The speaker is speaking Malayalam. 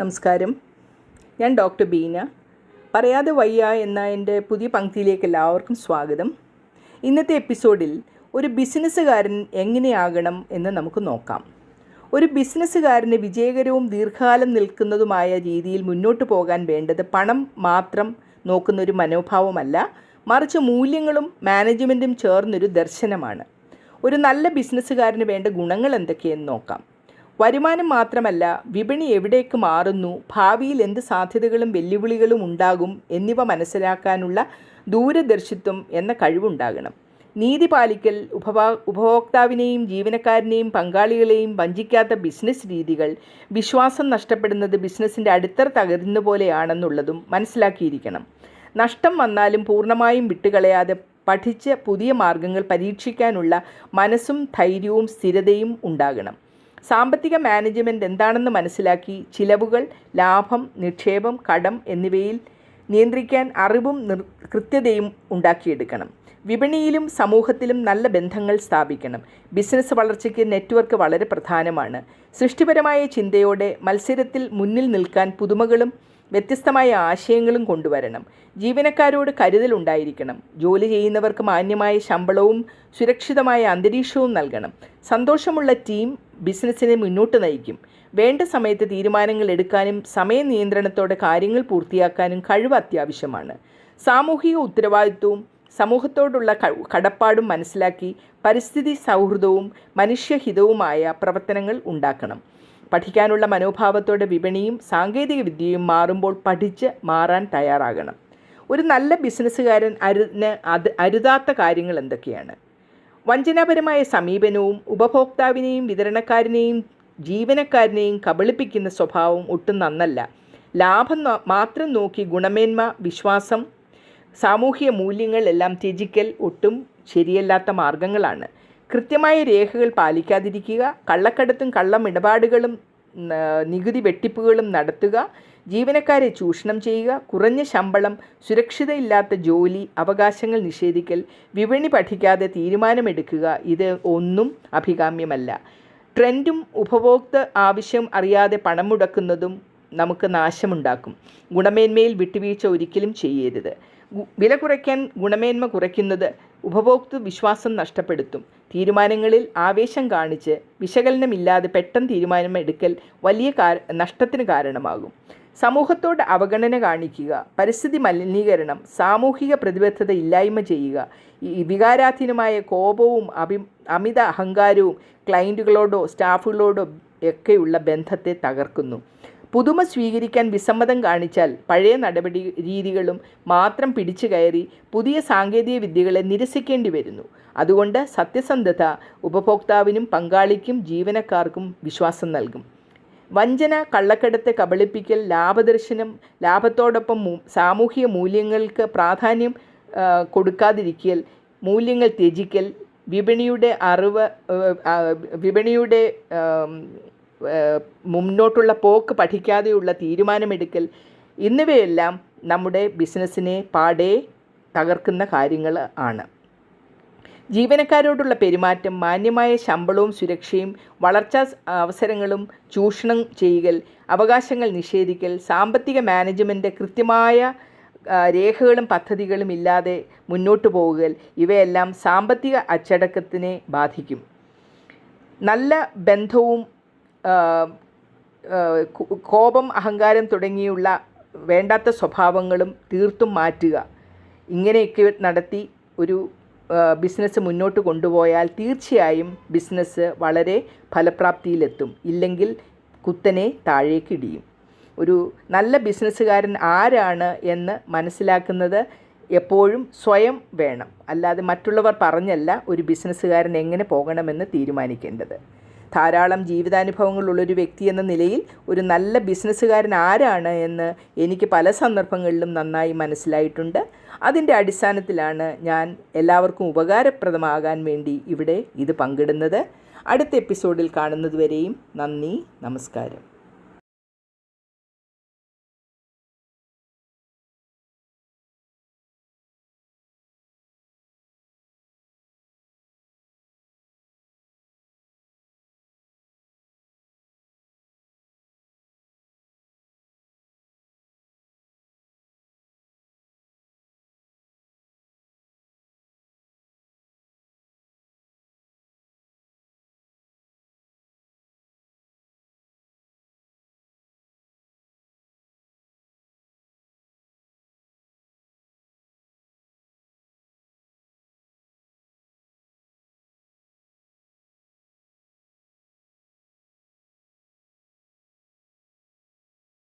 നമസ്കാരം. ഞാൻ ഡോക്ടർ ബീന. പറയാതെ വയ്യ എന്ന എന്റെ പുതിയ പങ്ക്തിയിലേക്ക് എല്ലാവർക്കും സ്വാഗതം. ഇന്നത്തെ എപ്പിസോഡിൽ ഒരു ബിസിനസ്സുകാരൻ എങ്ങനെയാകണം എന്ന് നമുക്ക് നോക്കാം. ഒരു ബിസിനസ്സുകാരന് വിജയകരവും ദീർഘകാലം നിൽക്കുന്നതുമായ രീതിയിൽ മുന്നോട്ട് പോകാൻ വേണ്ടത് പണം മാത്രം നോക്കുന്ന ഒരു മനോഭാവമല്ല മറിച്ച് മൂല്യങ്ങളും മാനേജ്മെന്റും ചേർന്നൊരു ദർശനമാണ്. ഒരു നല്ല ബിസിനസ്സുകാരന് വേണ്ട ഗുണങ്ങൾ എന്തൊക്കെയെന്ന് നോക്കാം. വരുമാനം മാത്രമല്ല വിപണി എവിടേക്ക് മാറുന്നു ഭാവിയിൽ എന്ത് സാധ്യതകളും വെല്ലുവിളികളും ഉണ്ടാകും എന്നിവ മനസ്സിലാക്കാനുള്ള ദൂരദർശിത്വം എന്ന കഴിവുണ്ടാകണം. നീതി പാലിക്കൽ ഉപഭോ ഉപഭോക്താവിനെയും ജീവനക്കാരനെയും പങ്കാളികളെയും വഞ്ചിക്കാത്ത ബിസിനസ് രീതികൾ വിശ്വാസം നഷ്ടപ്പെടുന്നത് ബിസിനസ്സിന്റെ അടിത്തറ തകരുന്ന പോലെയാണെന്നുള്ളതും മനസ്സിലാക്കിയിരിക്കണം. നഷ്ടം വന്നാലും പൂർണമായും വിട്ടുകളയാതെ പഠിച്ച് പുതിയ മാർഗങ്ങൾ പരീക്ഷിക്കാനുള്ള മനസ്സും ധൈര്യവും സ്ഥിരതയും ഉണ്ടാകണം. സാമ്പത്തിക മാനേജ്മെന്റ് എന്താണെന്ന് മനസ്സിലാക്കി ചിലവുകൾ ലാഭം നിക്ഷേപം കടം എന്നിവയിൽ നിയന്ത്രിക്കാൻ അറിവും കൃത്യതയും ഉണ്ടാക്കിയെടുക്കണം. വിപണിയിലും സമൂഹത്തിലും നല്ല ബന്ധങ്ങൾ സ്ഥാപിക്കണം. ബിസിനസ് വളർച്ചയ്ക്ക് നെറ്റ്വർക്ക് വളരെ പ്രധാനമാണ്. സൃഷ്ടിപരമായ ചിന്തയോടെ മത്സരത്തിൽ മുന്നിൽ നിൽക്കാൻ പുതുമകളും വ്യത്യസ്തമായ ആശയങ്ങളും കൊണ്ടുവരണം. ജീവനക്കാരോട് കരുതലുണ്ടായിരിക്കണം ജോലി ചെയ്യുന്നവർക്ക് മാന്യമായ ശമ്പളവും സുരക്ഷിതമായ അന്തരീക്ഷവും നൽകണം. സന്തോഷമുള്ള ടീം ബിസിനസ്സിനെ മുന്നോട്ട് നയിക്കും. വേണ്ട സമയത്ത് തീരുമാനങ്ങൾ എടുക്കാനും സമയ നിയന്ത്രണത്തോടെ കാര്യങ്ങൾ പൂർത്തിയാക്കാനും കഴിവ് അത്യാവശ്യമാണ്. സാമൂഹിക ഉത്തരവാദിത്വവും സമൂഹത്തോടുള്ള കടപ്പാടും മനസ്സിലാക്കി പരിസ്ഥിതി സൗഹൃദവും മനുഷ്യഹിതവുമായ പ്രവർത്തനങ്ങൾ ഉണ്ടാക്കണം. പഠിക്കാനുള്ള മനോഭാവത്തോടെ വിപണിയും സാങ്കേതിക വിദ്യയും മാറുമ്പോൾ പഠിച്ച് മാറാൻ തയ്യാറാകണം. ഒരു നല്ല ബിസിനസ്സുകാരൻ അരുന്ന് അത് അരുതാത്ത കാര്യങ്ങൾ എന്തൊക്കെയാണ്? വഞ്ചനാപരമായ സമീപനവും ഉപഭോക്താവിനെയും വിതരണക്കാരനെയും ജീവനക്കാരനെയും കബളിപ്പിക്കുന്ന സ്വഭാവം ഒട്ടും നന്നല്ല. ലാഭം മാത്രം നോക്കി ഗുണമേന്മ വിശ്വാസം സാമൂഹിക മൂല്യങ്ങൾ എല്ലാം ത്യജിക്കൽ ഒട്ടും ശരിയല്ലാത്ത മാർഗങ്ങളാണ്. കൃത്യമായ രേഖകൾ പാലിക്കാതിരിക്കുക കള്ളക്കടത്തും കള്ളമിടപാടുകളും നികുതി വെട്ടിപ്പുകളും നടത്തുക ജീവനക്കാരെ ചൂഷണം ചെയ്യുക കുറഞ്ഞ ശമ്പളം സുരക്ഷിതയില്ലാത്ത ജോലി അവകാശങ്ങൾ നിഷേധിക്കൽ വിപണി പഠിക്കാതെ തീരുമാനമെടുക്കുക ഇത് ഒന്നും അഭികാമ്യമല്ല. ട്രെൻഡും ഉപഭോക്തൃ ആവശ്യം അറിയാതെ പണം മുടക്കുന്നതും നമുക്ക് നാശമുണ്ടാക്കും. ഗുണമേന്മയിൽ വിട്ടുവീഴ്ച ഒരിക്കലും ചെയ്യരുത്. വില കുറയ്ക്കാൻ ഗുണമേന്മ കുറയ്ക്കുന്നത് ഉപഭോക്തൃ വിശ്വാസം നഷ്ടപ്പെടുത്തും. തീരുമാനങ്ങളിൽ ആവേശം കാണിച്ച് വിശകലനമില്ലാതെ പെട്ടെന്ന് തീരുമാനമെടുക്കൽ വലിയ നഷ്ടത്തിന് കാരണമാകും. സമൂഹത്തോട് അവഗണന കാണിക്കുക പരിസ്ഥിതി മലിനീകരണം സാമൂഹിക പ്രതിബദ്ധത ഇല്ലായ്മ ചെയ്യുക ഈ വികാരാധീനമായ കോപവും അഭി അമിത അഹങ്കാരവും ക്ലയന്റുകളോടോ സ്റ്റാഫുകളോടോ ഒക്കെയുള്ള ബന്ധത്തെ തകർക്കുന്നു. പുതുമ സ്വീകരിക്കാൻ വിസമ്മതം കാണിച്ചാൽ പഴയ നടപടി രീതികളും മാത്രം പിടിച്ചു കയറി പുതിയ സാങ്കേതിക വിദ്യകളെ നിരസിക്കേണ്ടി വരുന്നു. അതുകൊണ്ട് സത്യസന്ധത ഉപഭോക്താവിനും പങ്കാളിക്കും ജീവനക്കാർക്കും വിശ്വാസം നൽകും. വഞ്ചന കള്ളക്കടത്തെ കബളിപ്പിക്കൽ ലാഭദർശനം ലാഭത്തോടൊപ്പം സാമൂഹിക മൂല്യങ്ങൾക്ക് പ്രാധാന്യം കൊടുക്കാതിരിക്കൽ മൂല്യങ്ങൾ ത്യജിക്കൽ വിപണിയുടെ അറിവ് വിപണിയുടെ മുന്നോട്ടുള്ള പോക്ക് പഠിക്കാതെയുള്ള തീരുമാനമെടുക്കൽ എന്നിവയെല്ലാം നമ്മുടെ ബിസിനസ്സിനെ പാടെ തകർക്കുന്ന കാര്യങ്ങൾ ആണ്. ജീവനക്കാരോടുള്ള പെരുമാറ്റം മാന്യമായ ശമ്പളവും സുരക്ഷയും വളർച്ചാ അവസരങ്ങളും ചൂഷണം ചെയ്യൽ അവകാശങ്ങൾ നിഷേധിക്കൽ സാമ്പത്തിക മാനേജ്മെന്റ് കൃത്യമായ രേഖകളും പദ്ധതികളും ഇല്ലാതെ മുന്നോട്ട് പോകുക ഇവയെല്ലാം സാമ്പത്തിക അച്ചടക്കത്തിനെ ബാധിക്കും. നല്ല ബന്ധവും കോപം അഹങ്കാരം തുടങ്ങിയുള്ള വേണ്ടാത്ത സ്വഭാവങ്ങളും തീർത്തും മാറ്റുക. ഇങ്ങനെയൊക്കെ നടത്തി ഒരു ബിസിനസ് മുന്നോട്ട് കൊണ്ടുപോയാൽ തീർച്ചയായും ബിസിനസ് വളരെ ഫലപ്രാപ്തിയിലെത്തും. ഇല്ലെങ്കിൽ കുത്തനെ താഴേക്കിടിയും ഒരു നല്ല ബിസിനസ്സുകാരൻ ആരാണ് എന്ന് മനസ്സിലാക്കുന്നത് എപ്പോഴും സ്വയം വേണം. അല്ലാതെ മറ്റുള്ളവർ പറഞ്ഞല്ല ഒരു ബിസിനസ്സുകാരൻ എങ്ങനെ പോകണമെന്ന് തീരുമാനിക്കേണ്ടത്. ധാരാളം ജീവിതാനുഭവങ്ങളുള്ളൊരു വ്യക്തി എന്ന നിലയിൽ ഒരു നല്ല ബിസിനസ്സുകാരൻ ആരാണ് എന്ന് എനിക്ക് പല സന്ദർഭങ്ങളിലും നന്നായി മനസ്സിലായിട്ടുണ്ട്. അതിന്റെ അടിസ്ഥാനത്തിലാണ് ഞാൻ എല്ലാവർക്കും ഉപകാരപ്രദമാകാൻ വേണ്ടി ഇവിടെ ഇത് പങ്കിടുന്നത്. അടുത്ത എപ്പിസോഡിൽ കാണുന്നതുവരെയും നന്ദി നമസ്കാരം.